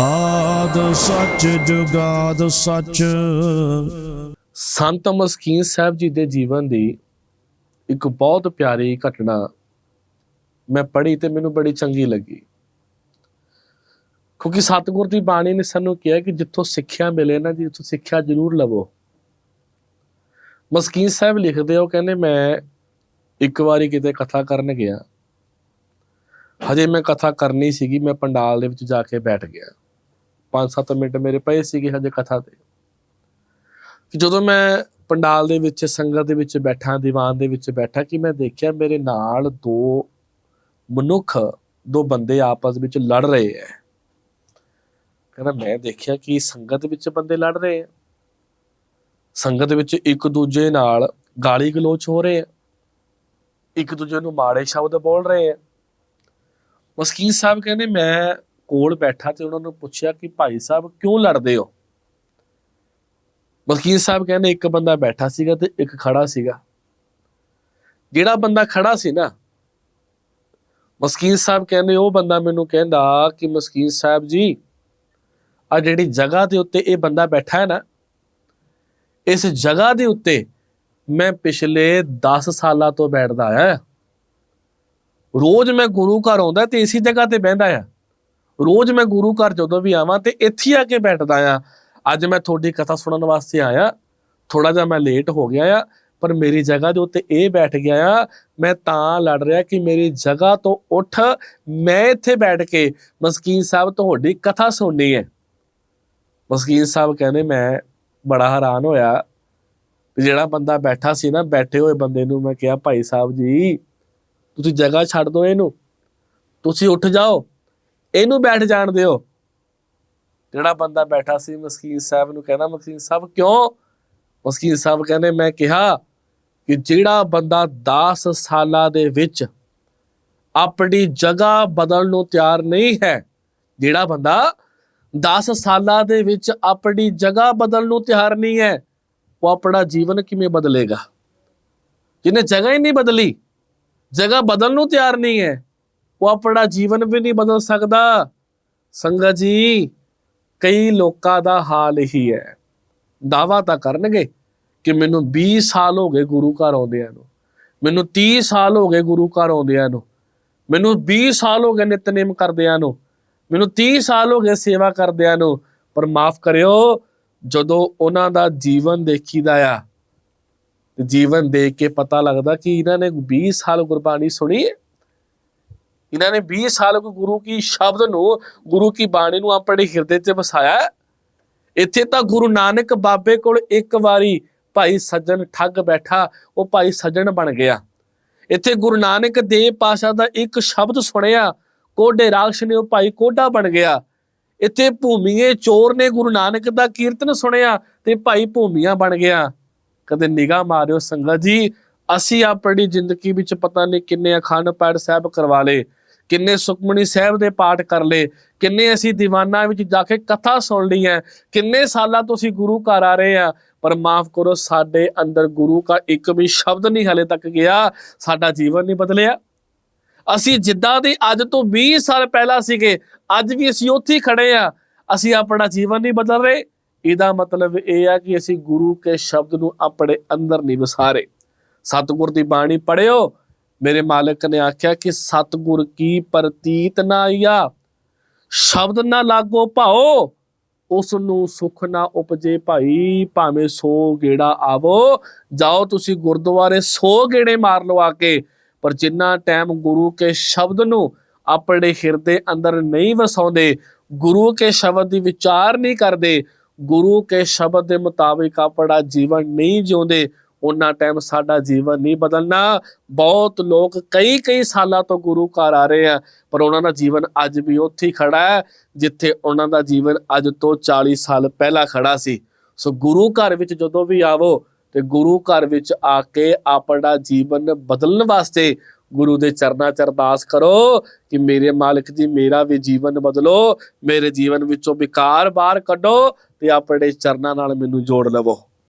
ਆਦ ਸੱਚ ਜੁਗਾਦ ਸੱਚ। ਸੰਤ ਮਸਕੀਨ ਸਾਹਿਬ ਜੀ ਦੇ ਜੀਵਨ ਦੀ ਇੱਕ ਬਹੁਤ ਪਿਆਰੀ ਘਟਨਾ ਮੈਂ ਪੜ੍ਹੀ ਤੇ ਮੈਨੂੰ ਬੜੀ ਚੰਗੀ ਲੱਗੀ। ਕਿਉਂਕਿ ਸਤਿਗੁਰ ਦੀ ਬਾਣੀ ਨੇ ਸਾਨੂੰ ਕਿਹਾ ਕਿ ਜਿੱਥੋਂ ਸਿੱਖਿਆ ਮਿਲੇ ਨਾ ਜੀ ਉੱਥੋਂ ਸਿੱਖਿਆ ਜ਼ਰੂਰ ਲਵੋ। ਮਸਕੀਨ ਸਾਹਿਬ ਲਿਖਦੇ ਉਹ ਕਹਿੰਦੇ, ਮੈਂ ਇੱਕ ਵਾਰੀ ਕਿਤੇ ਕਥਾ ਕਰਨ ਗਿਆ। ਹਜੇ ਮੈਂ ਕਥਾ ਕਰਨੀ ਸੀਗੀ, ਮੈਂ ਪੰਡਾਲ ਦੇ ਵਿੱਚ ਜਾ ਕੇ ਬੈਠ ਗਿਆ। 5-7 ਮਿੰਟ ਮੇਰੇ ਪਏ ਸੀਗੇ ਹਜੇ ਕਥਾ ਤੇ। ਕਿ ਜਦੋਂ ਮੈਂ ਪੰਡਾਲ ਦੇ ਵਿੱਚ, ਸੰਗਤ ਦੇ ਵਿੱਚ ਬੈਠਾ, ਦੀਵਾਨ ਦੇ ਵਿੱਚ ਬੈਠਾ ਕਿ ਮੈਂ ਦੇਖਿਆ ਮੇਰੇ ਨਾਲ ਦੋ ਮਨੁੱਖ, ਦੋ ਬੰਦੇ ਆਪਸ ਵਿੱਚ ਲੜ ਰਹੇ ਐ। ਕਹਿੰਦਾ ਮੈਂ ਦੇਖਿਆ ਕਿ ਸੰਗਤ ਵਿੱਚ ਬੰਦੇ ਲੜ ਰਹੇ ਐ। ਸੰਗਤ ਵਿੱਚ ਇੱਕ ਦੂਜੇ ਨਾਲ ਗਾਲੀ ਗਲੋਚ ਹੋ ਰਹੇ ਐ। ਇੱਕ ਦੂਜੇ ਨੂੰ ਮਾੜੇ ਸ਼ਬਦ ਬੋਲ ਰਹੇ ਐ। ਮਸਕੀਨ ਸਾਹਿਬ ਕਹਿੰਦੇ, ਮੈਂ ਕੋਲ ਬੈਠਾ ਤੇ ਉਹਨਾਂ ਨੂੰ ਪੁੱਛਿਆ ਕਿ ਭਾਈ ਸਾਹਿਬ ਕਿਉਂ ਲੜਦੇ ਹੋ? ਮਲਕੀਨ ਸਾਹਿਬ ਕਹਿੰਦੇ ਇੱਕ ਬੰਦਾ ਬੈਠਾ ਸੀਗਾ ਤੇ ਇੱਕ ਖੜਾ ਸੀਗਾ। ਜਿਹੜਾ ਬੰਦਾ ਖੜਾ ਸੀ ਨਾ, ਮਸਕੀਨ ਸਾਹਿਬ ਕਹਿੰਦੇ ਉਹ ਬੰਦਾ ਮੈਨੂੰ ਕਹਿੰਦਾ ਕਿ ਮਸਕੀਨ ਸਾਹਿਬ ਜੀ ਆ ਜਿਹੜੀ ਜਗ੍ਹਾ ਦੇ ਉੱਤੇ ਇਹ ਬੰਦਾ ਬੈਠਾ ਹੈ ਨਾ, ਇਸ ਜਗ੍ਹਾ ਦੇ ਉੱਤੇ ਮੈਂ ਪਿਛਲੇ 10 ਸਾਲਾਂ ਤੋਂ ਬੈਠਦਾ ਆਇਆ। ਰੋਜ਼ ਮੈਂ ਗੁਰੂ ਘਰ ਆਉਂਦਾ ਤੇ ਇਸੇ ਜਗ੍ਹਾ ਤੇ ਬਹਿੰਦਾ ਆ ਰੋਜ਼ ਮੈਂ ਗੁਰੂ ਘਰ ਜਦੋਂ ਵੀ ਆਵਾਂ ਤੇ ਇੱਥੇ ਆ ਕੇ ਬੈਠਦਾ ਆ। ਅੱਜ ਮੈਂ ਤੁਹਾਡੀ ਕਥਾ ਸੁਣਨ ਵਾਸਤੇ ਆਇਆ। ਥੋੜਾ ਜਿਹਾ ਮੈਂ ਲੇਟ ਹੋ ਗਿਆ ਆ, ਪਰ ਮੇਰੀ ਜਗ੍ਹਾ ਦੇ ਉੱਤੇ ਇਹ ਬੈਠ ਗਿਆ ਆ। ਮੈਂ ਤਾਂ ਲੜ ਰਿਹਾ ਕਿ ਮੇਰੀ ਜਗ੍ਹਾ ਤੋਂ ਉੱਠ, ਮੈਂ ਇੱਥੇ ਬੈਠ ਕੇ ਮਸਕੀਨ ਸਾਹਿਬ ਤੁਹਾਡੀ ਕਥਾ ਸੁਣਨੀ ਹੈ। ਮਸਕੀਨ ਸਾਹਿਬ ਕਹਿੰਦੇ, ਮੈਂ ਬੜਾ ਹੈਰਾਨ ਹੋਇਆ ਤੇ ਜਿਹੜਾ ਬੰਦਾ ਬੈਠਾ ਸੀ ਨਾ, ਬੈਠੇ ਹੋਏ ਬੰਦੇ ਨੂੰ ਮੈਂ ਕਿਹਾ, ਭਾਈ ਸਾਹਿਬ ਜੀ, ਤੁਸੀਂ ਜਗ੍ਹਾ ਛੱਡ ਦਿਓ ਇਹਨੂੰ। ਤੁਸੀਂ ਉੱਠ ਜਾਓ। ਇਹਨੂੰ ਬੈਠ ਜਾਣ ਦਿਓ। ਜਿਹੜਾ ਬੰਦਾ ਬੈਠਾ ਸੀ ਮਸਕੀਨ ਸਾਹਿਬ ਨੂੰ ਕਹਿੰਦਾ, ਮਸਕੀਨ ਸਾਹਿਬ ਕਿਉਂ? ਮਸਕੀਨ ਸਾਹਿਬ ਕਹਿੰਦੇ, ਮੈਂ ਕਿਹਾ ਕਿ ਜਿਹੜਾ ਬੰਦਾ 10 ਸਾਲਾਂ ਦੇ ਵਿੱਚ ਆਪਣੀ ਜਗ੍ਹਾ ਬਦਲਣ ਨੂੰ ਤਿਆਰ ਨਹੀਂ ਹੈ, ਜਿਹੜਾ ਬੰਦਾ 10 ਸਾਲਾਂ ਦੇ ਵਿੱਚ ਆਪਣੀ ਜਗ੍ਹਾ ਬਦਲਣ ਨੂੰ ਤਿਆਰ ਨਹੀਂ ਹੈ, ਉਹ ਆਪਣਾ ਜੀਵਨ ਕਿਵੇਂ ਬਦਲੇਗਾ? ਜਿਹਨੇ ਜਗ੍ਹਾ ਹੀ ਨਹੀਂ ਬਦਲੀ, ਜਗ੍ਹਾ ਬਦਲਣ ਨੂੰ ਤਿਆਰ ਨਹੀਂ ਹੈ। ਉਹ ਆਪਣਾ ਜੀਵਨ ਵੀ ਨਹੀਂ ਬਦਲ ਸਕਦਾ। ਸੰਗਤ ਜੀ, ਕਈ ਲੋਕਾਂ ਦਾ ਹਾਲ ਹੀ ਹੈ। ਦਾਵਾ ਤਾਂ ਕਰਨਗੇ ਕਿ ਮੈਨੂੰ 20 ਸਾਲ ਹੋ ਗਏ ਗੁਰੂ ਘਰ ਆਉਂਦਿਆਂ ਨੂੰ। ਮੈਨੂੰ 30 ਸਾਲ ਹੋ ਗਏ ਗੁਰੂ ਘਰ ਆਉਂਦਿਆਂ ਨੂੰ। ਮੈਨੂੰ 20 ਸਾਲ ਹੋ ਗਏ ਨਿਤਨੇਮ ਕਰਦਿਆਂ ਨੂੰ। ਮੈਨੂੰ 30 ਸਾਲ ਹੋ ਗਏ ਸੇਵਾ ਕਰਦਿਆਂ ਨੂੰ। ਪਰ ਮਾਫ ਕਰਿਓ, ਜਦੋਂ ਉਹਨਾਂ ਦਾ ਜੀਵਨ ਦੇਖੀਦਾ ਆ, ਤੇ ਜੀਵਨ ਦੇਖ ਕੇ ਪਤਾ ਲੱਗਦਾ ਕਿ ਇਹਨਾਂ ਨੇ 20 ਸਾਲ ਗੁਰਬਾਣੀ ਸੁਣੀ ਹੈ। ਇਹਨਾਂ ਨੇ 20 ਸਾਲ ਕੋ ਗੁਰੂ ਕੀ ਸ਼ਬਦ ਨੂੰ, ਗੁਰੂ ਕੀ ਬਾਣੀ ਨੂੰ ਆਪਣੇ ਹਿਰਦੇ 'ਚ ਵਸਾਇਆ। ਇੱਥੇ ਤਾਂ ਗੁਰੂ ਨਾਨਕ ਬਾਬੇ ਕੋਲ ਇੱਕ ਵਾਰੀ ਭਾਈ ਸੱਜਣ ਠੱਗ ਬੈਠਾ, ਉਹ ਭਾਈ ਸੱਜਣ ਬਣ ਗਿਆ। ਇੱਥੇ ਗੁਰੂ ਨਾਨਕ ਦੇਵ ਪਾਸ਼ਾ ਦਾ ਇੱਕ ਸ਼ਬਦ ਸੁਣਿਆ ਕੋਡੇ ਰਾਖਸ਼ ਨੇ ਉਹ ਭਾਈ ਕੋਡਾ ਬਣ ਗਿਆ। ਇੱਥੇ ਭੂਮੀਏ ਚੋਰ ਨੇ ਗੁਰੂ ਨਾਨਕ ਦਾ ਕੀਰਤਨ ਸੁਣਿਆ ਤੇ ਭਾਈ ਭੂਮੀਆਂ ਬਣ ਗਿਆ। ਕਦੇ ਨਿਗਾਹ ਮਾਰਿਓ ਸੰਗਤ ਜੀ, ਅਸੀਂ ਆਪਣੀ ਜ਼ਿੰਦਗੀ ਵਿੱਚ ਪਤਾ ਨਹੀਂ ਕਿੰਨੇ ਅਖੰਡ ਪਾਠ ਸਾਹਿਬ ਕਰਵਾ ਲਏ। ਕਿੰਨੇ ਸੁਖਮਨੀ ਸਾਹਿਬ ਦੇ ਪਾਠ ਕਰ ਲਏ, ਕਿੰਨੇ ਅਸੀਂ ਦੀਵਾਨਾਂ ਵਿੱਚ ਜਾ ਕੇ ਕਥਾ ਸੁਣ ਲਈ ਹੈ, ਕਿੰਨੇ ਸਾਲਾਂ ਤੋਂ ਅਸੀਂ ਗੁਰੂ ਘਰ ਆ ਰਹੇ ਆ ਪਰ ਮਾਫ ਕਰੋ, ਸਾਡੇ ਅੰਦਰ ਗੁਰੂ ਦਾ ਇੱਕ ਵੀ ਸ਼ਬਦ ਨਹੀਂ ਹਲੇ ਤੱਕ ਗਿਆ, ਸਾਡਾ ਜੀਵਨ ਨਹੀਂ ਬਦਲਿਆ। ਅਸੀਂ ਜਿੱਦਾਂ ਦੇ ਅੱਜ ਤੋਂ 20 ਸਾਲ ਪਹਿਲਾਂ ਸੀਗੇ, ਅੱਜ ਵੀ ਅਸੀਂ ਉੱਥੇ ਹੀ ਖੜੇ ਆ ਅਸੀਂ ਆਪਣਾ ਜੀਵਨ ਨਹੀਂ ਬਦਲ ਰਹੇ। ਇਹਦਾ ਮਤਲਬ ਇਹ ਆ ਕਿ ਅਸੀਂ ਗੁਰੂ ਕੇ ਸ਼ਬਦ ਨੂੰ ਆਪਣੇ ਅੰਦਰ ਨਹੀਂ ਵਸਾਰੇ। ਸਤਿਗੁਰ ਦੀ ਬਾਣੀ ਪੜਿਓ ਮੇਰੇ ਮਾਲਕ ਨੇ ਆਖਿਆ ਕਿ ਸਤਿਗੁਰ ਕੀ ਪ੍ਰਤੀਤ ਨਾ ਆਇਆ? ਸ਼ਬਦ ਨਾ ਲਾਗੋ ਭਾਓ ਉਸ ਨੂੰ ਸੁਖ ਨਾ ਉਪਜੇ ਭਾਈ, ਭਾਵੇਂ ਸੋ ਗੇੜਾ ਆਵੋ। ਜਾਓ ਤੁਸੀਂ ਗੁਰਦੁਆਰੇ ਸੋ ਗੇੜੇ ਮਾਰ ਲਓ ਆ ਕੇ, ਪਰ ਜਿੰਨਾ ਟਾਈਮ ਗੁਰੂ ਕੇ ਸ਼ਬਦ ਨੂੰ ਆਪਣੇ ਹਿਰਦੇ ਅੰਦਰ ਨਹੀਂ ਵਸਾਉਂਦੇ, ਗੁਰੂ ਕੇ ਸ਼ਬਦ ਦੀ ਵਿਚਾਰ ਨਹੀਂ ਕਰਦੇ, ਗੁਰੂ ਕੇ ਸ਼ਬਦ ਦੇ ਮੁਤਾਬਿਕ ਆਪਣਾ ਜੀਵਨ ਨਹੀਂ ਜਿਉਂਦੇ ਉਹਨਾਂ ਟਾਈਮ ਸਾਡਾ ਜੀਵਨ ਨਹੀਂ ਬਦਲਣਾ। ਬਹੁਤ ਲੋਕ ਕਈ ਕਈ ਸਾਲਾਂ ਤੋਂ ਗੁਰੂ ਘਰ ਆ ਰਹੇ ਆ, ਪਰ ਉਹਨਾਂ ਦਾ ਜੀਵਨ ਅੱਜ ਵੀ ਉੱਥੇ ਹੀ ਖੜਾ ਹੈ, ਜਿੱਥੇ ਉਹਨਾਂ ਦਾ ਜੀਵਨ ਅੱਜ ਤੋਂ 40 ਸਾਲ ਪਹਿਲਾਂ ਖੜਾ ਸੀ। ਸੋ ਗੁਰੂ ਘਰ ਵਿੱਚ ਜਦੋਂ ਵੀ ਆਵੋ ਤੇ ਗੁਰੂ ਘਰ ਵਿੱਚ ਆ ਕੇ ਆਪਣਾ ਜੀਵਨ ਬਦਲਣ ਵਾਸਤੇ ਗੁਰੂ ਦੇ ਚਰਨਾਂ 'ਚ ਅਰਦਾਸ ਕਰੋ ਕਿ ਮੇਰੇ ਮਾਲਕ ਜੀ, ਮੇਰਾ ਵੀ ਜੀਵਨ ਬਦਲੋ, ਮੇਰੇ ਜੀਵਨ ਵਿੱਚੋਂ ਵਿਕਾਰ ਬਾਹਰ ਕੱਢੋ ਤੇ ਆਪਣੇ ਚਰਨਾਂ ਨਾਲ ਮੈਨੂੰ ਜੋੜ ਲਵੋ।